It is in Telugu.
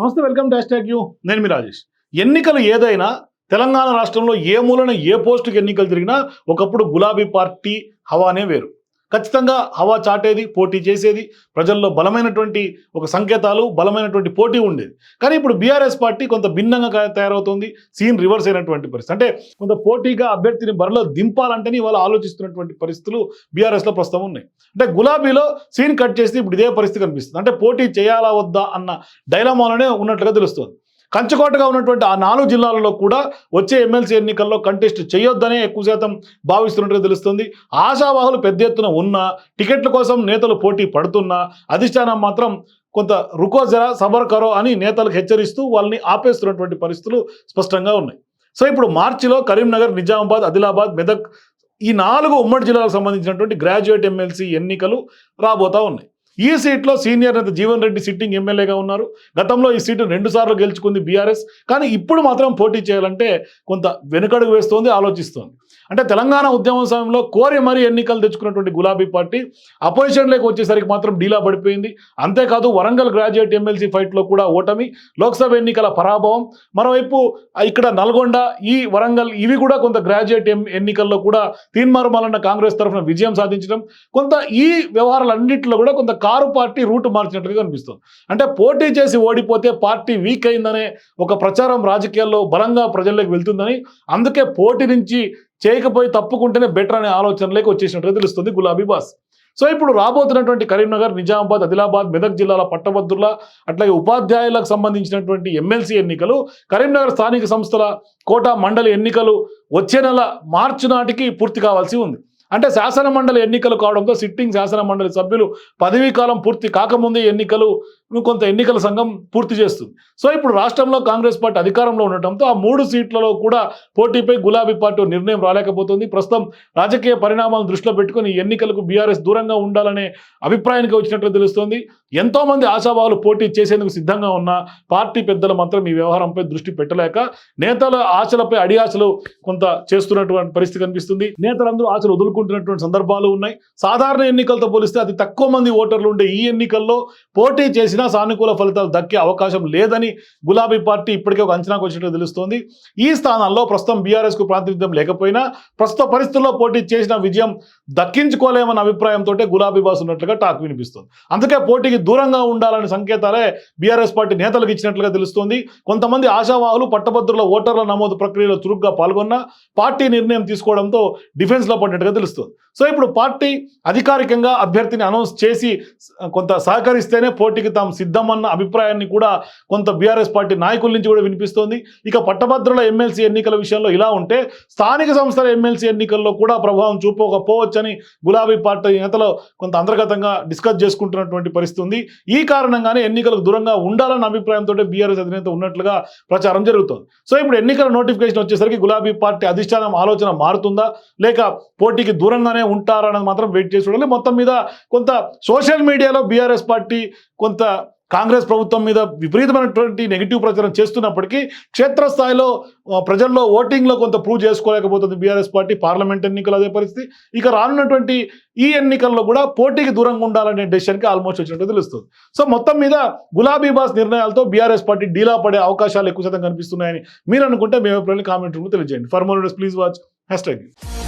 నమస్తే వెల్కమ్ టు హ్యాష్ యూ. నేను మీ రాజేష్. ఎన్నికలు ఏదైనా తెలంగాణ రాష్ట్రంలో ఏ మూలన ఏ పోస్టుకి ఎన్నికలు జరిగినా ఒకప్పుడు గులాబీ పార్టీ హవానే వేరు. ఖచ్చితంగా హవా చాటేది పోటీ చేసేది. ప్రజల్లో బలమైనటువంటి ఒక సంకేతాలు బలమైనటువంటి పోటీ ఉండేది. కానీ ఇప్పుడు బీఆర్ఎస్ పార్టీ కొంత భిన్నంగా తయారవుతుంది. సీన్ రివర్స్ అయినటువంటి పరిస్థితి. అంటే కొంత పోటీగా అభ్యర్థిని బరిలో దింపాలంటేనే వాళ్ళు ఆలోచిస్తున్నటువంటి పరిస్థితులు బీఆర్ఎస్లో ప్రస్తుతం ఉన్నాయి. అంటే గులాబీలో సీన్ కట్ చేస్తే ఇప్పుడు ఇదే పరిస్థితి కనిపిస్తుంది. అంటే పోటీ చేయాలా వద్దా అన్న డైలమాలోనే ఉన్నట్లుగా తెలుస్తుంది. కంచుకోటగా ఉన్నటువంటి ఆ నాలుగు జిల్లాలలో కూడా వచ్చే ఎమ్మెల్సీ ఎన్నికల్లో కంటెస్ట్ చేయొద్దనే ఎక్కువ శాతం భావిస్తున్నట్టుగా తెలుస్తుంది. ఆశావాహులు పెద్ద ఎత్తున ఉన్నా టికెట్ల కోసం నేతలు పోటీ పడుతున్నా అధిష్టానం మాత్రం కొంత రుకో జరా సబర్ కరో అని నేతలకు హెచ్చరిస్తూ వాళ్ళని ఆపేస్తున్నటువంటి పరిస్థితులు స్పష్టంగా ఉన్నాయి. సో ఇప్పుడు మార్చిలో కరీంనగర్ నిజామాబాద్ ఆదిలాబాద్ మెదక్ ఈ నాలుగు ఉమ్మడి జిల్లాలకు సంబంధించినటువంటి గ్రాడ్యుయేట్ ఎమ్మెల్సీ ఎన్నికలు రాబోతా ఉన్నాయి. ఈ సీట్లో సీనియర్ నేత జీవన్ రెడ్డి సిట్టింగ్ ఎమ్మెల్యేగా ఉన్నారు. గతంలో ఈ సీటు రెండుసార్లు గెలుచుకుంది బీఆర్ఎస్. కానీ ఇప్పుడు మాత్రం పోటీ చేయాలంటే కొంత వెనుకడుగు వేస్తోంది ఆలోచిస్తోంది. అంటే తెలంగాణ ఉద్యమం సమయంలో కోరి మరీ ఎన్నికలు తెచ్చుకున్నటువంటి గులాబీ పార్టీ అపోజిషన్లోకి వచ్చేసరికి మాత్రం డీలా పడిపోయింది. అంతేకాదు వరంగల్ గ్రాడ్యుయేట్ ఎమ్మెల్సీ ఫైట్లో కూడా ఓటమి లోక్సభ ఎన్నికల పరాభవం మరోవైపు ఇక్కడ నల్గొండ ఈ వరంగల్ ఇవి కూడా కొంత గ్రాడ్యుయేట్ ఎం- ఎన్నికల్లో కూడా తీన్మార్మలన్న కాంగ్రెస్ తరఫున విజయం సాధించడం కొంత ఈ వ్యవహారాలన్నింటిలో కూడా కొంత కారు పార్టీ రూట్ మార్చినట్లుగా కనిపిస్తుంది. అంటే పోటీ చేసి ఓడిపోతే పార్టీ వీక్ అయిందనే ఒక ప్రచారం రాజకీయాల్లో బలంగా ప్రజల్లోకి వెళ్తుందని అందుకే పోటీ నుంచి చేయకపోయి తప్పుకుంటేనే బెటర్ అనే ఆలోచనలోకి వచ్చేసినట్టుగా తెలుస్తుంది గులాబీ బాస్. సో ఇప్పుడు రాబోతున్నటువంటి కరీంనగర్ నిజామాబాద్ ఆదిలాబాద్ మెదక్ జిల్లాల పట్టభద్రుల అట్లాగే ఉపాధ్యాయులకు సంబంధించినటువంటి ఎమ్మెల్సీ ఎన్నికలు కరీంనగర్ స్థానిక సంస్థల కోటా మండలి ఎన్నికలు వచ్చే నెల మార్చి నాటికి పూర్తి కావాల్సి ఉంది. అంటే శాసన మండలి ఎన్నికలు కావడంతో సిట్టింగ్ శాసన మండలి సభ్యులు పదవీ కాలం పూర్తి కాకముందే ఎన్నికలు కొంత ఎన్నికల సంఘం పూర్తి చేస్తుంది. సో ఇప్పుడు రాష్ట్రంలో కాంగ్రెస్ పార్టీ అధికారంలో ఉండటంతో ఆ మూడు సీట్లలో కూడా పోటీపై గులాబీ పార్టీ నిర్ణయం రాలేకపోతుంది. ప్రస్తుతం రాజకీయ పరిణామాలను దృష్టిలో పెట్టుకుని ఈ ఎన్నికలకు బీఆర్ఎస్ దూరంగా ఉండాలనే అభిప్రాయానికి వచ్చినట్లు తెలుస్తోంది. ఎంతోమంది ఆశాభావాలు పోటీ చేసేందుకు సిద్ధంగా ఉన్న పార్టీ పెద్దలు మాత్రం ఈ వ్యవహారంపై దృష్టి పెట్టలేక నేతల ఆశలపై అడి ఆశలు కొంత చేస్తున్నటువంటి పరిస్థితి కనిపిస్తుంది. నేతలందరూ ఆశలు వదులుకుంటున్నటువంటి సందర్భాలు ఉన్నాయి. సాధారణ ఎన్నికలతో పోలిస్తే అతి తక్కువ మంది ఓటర్లు ఉండే ఈ ఎన్నికల్లో పోటీ చేసి చేసినా సానుకూల ఫలితాలు దక్కే అవకాశం లేదని గులాబీ పార్టీ ఇప్పటికే ఒక అంచనాకు వచ్చినట్టు తెలుస్తోంది. ఈ స్థానాల్లో ప్రస్తుతం బీఆర్ఎస్కు ప్రాతినిధ్యం లేకపోయినా ప్రస్తుత పరిస్థితుల్లో పోటీ చేసిన విజయం దక్కించుకోలేమన్న అభిప్రాయంతో గులాబీ బాస్ ఉన్నట్లుగా టాక్ వినిపిస్తుంది. అందుకే పోటీకి దూరంగా ఉండాలనే సంకేతాలే బీఆర్ఎస్ పార్టీ నేతలకు ఇచ్చినట్లుగా తెలుస్తోంది. కొంతమంది ఆశావాహులు పట్టభద్రుల ఓటర్ల నమోదు ప్రక్రియలో చురుగ్గా పాల్గొన్న పార్టీ నిర్ణయం తీసుకోవడంతో డిఫెన్స్లో పడినట్టుగా తెలుస్తుంది. సో ఇప్పుడు పార్టీ అధికారికంగా అభ్యర్థిని అనౌన్స్ చేసి కొంత సహకరిస్తేనే పోటీకి తాము సిద్ధమన్న అభిప్రాయాన్ని కూడా కొంత బీఆర్ఎస్ పార్టీ నాయకుల నుంచి కూడా వినిపిస్తోంది. ఇక పట్టభద్రుల ఎమ్మెల్సీ ఎన్నికల విషయంలో ఇలా ఉంటే స్థానిక సంస్థల ఎమ్మెల్సీ ఎన్నికల్లో కూడా ప్రభావం చూపకపోవచ్చని గులాబీ పార్టీ నేతలు కొంత అంతర్గతంగా డిస్కస్ చేసుకుంటున్నటువంటి పరిస్థితి ఉంది ఈ కారణంగానే ఎన్నికలకు దూరంగా ఉండాలన్న అభిప్రాయంతో బీఆర్ఎస్ అధినేత ఉన్నట్లుగా ప్రచారం జరుగుతోంది. సో ఇప్పుడు ఎన్నికల నోటిఫికేషన్ వచ్చేసరికి గులాబీ పార్టీ అధిష్టానం ఆలోచన మారుతుందా? లేక పోటీకి దూరంగానే ఉంటారా అన్నది మాత్రం వెయిట్ చేసి చూడాలి. మొత్తం మీద కొంత సోషల్ మీడియాలో బీఆర్ఎస్ పార్టీ కొంత కాంగ్రెస్ ప్రభుత్వం మీద విపరీతమైనటువంటి నెగిటివ్ ప్రచారం చేస్తున్నప్పటికీ క్షేత్రస్థాయిలో ప్రజల్లో ఓటింగ్లో కొంత ప్రూవ్ చేసుకోలేకపోతుంది బీఆర్ఎస్ పార్టీ పార్లమెంట్ ఎన్నికలు అదే పరిస్థితి. ఇక రానున్నటువంటి ఈ ఎన్నికల్లో కూడా పోటీకి దూరంగా ఉండాలనే డెసిషన్కి ఆల్మోస్ట్ వచ్చినట్టు తెలుస్తుంది. సో మొత్తం మీద గులాబీ బాస్ నిర్ణయాలతో బీఆర్ఎస్ పార్టీ డీలా పడే అవకాశాలు ఎక్కువ శాతం కనిపిస్తున్నాయని మీరు అనుకుంటే మేము ఎప్పుడైనా కామెంట్ రూమ్లో తెలియజేయండి. For more please watch hashtag